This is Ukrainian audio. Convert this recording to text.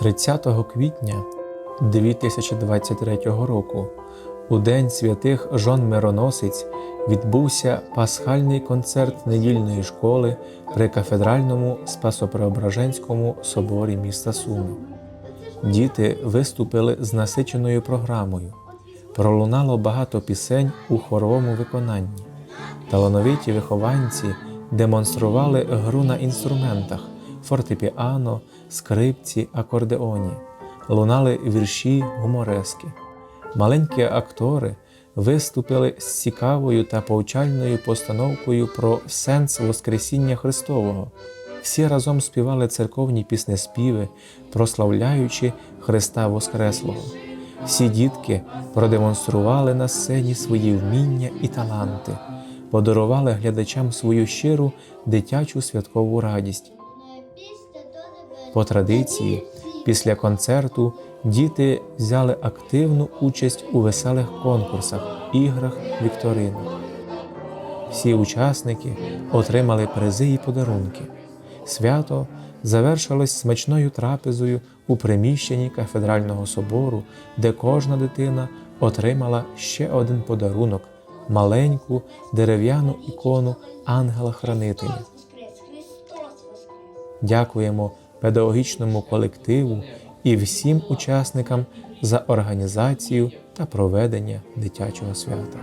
30 квітня 2023 року, у День святих Жон Мироносець, відбувся пасхальний концерт недільної школи при кафедральному Спасопреображенському соборі міста Суми. Діти виступили з насиченою програмою. Пролунало багато пісень у хоровому виконанні. Талановиті вихованці демонстрували гру на інструментах фортепіано, скрипці, акордеоні, лунали вірші гуморески. Маленькі актори виступили з цікавою та повчальною постановкою про сенс Воскресіння Христового. Всі разом співали церковні піснеспіви, прославляючи Христа Воскреслого. Всі дітки продемонстрували на сцені свої вміння і таланти, подарували глядачам свою щиру дитячу святкову радість. По традиції, після концерту діти взяли активну участь у веселих конкурсах, іграх, вікторинах. Всі учасники отримали призи і подарунки. Свято завершилось смачною трапезою у приміщенні кафедрального собору, де кожна дитина отримала ще один подарунок маленьку дерев'яну ікону ангела-хранителя. Дякуємо педагогічному колективу і всім учасникам за організацію та проведення дитячого свята.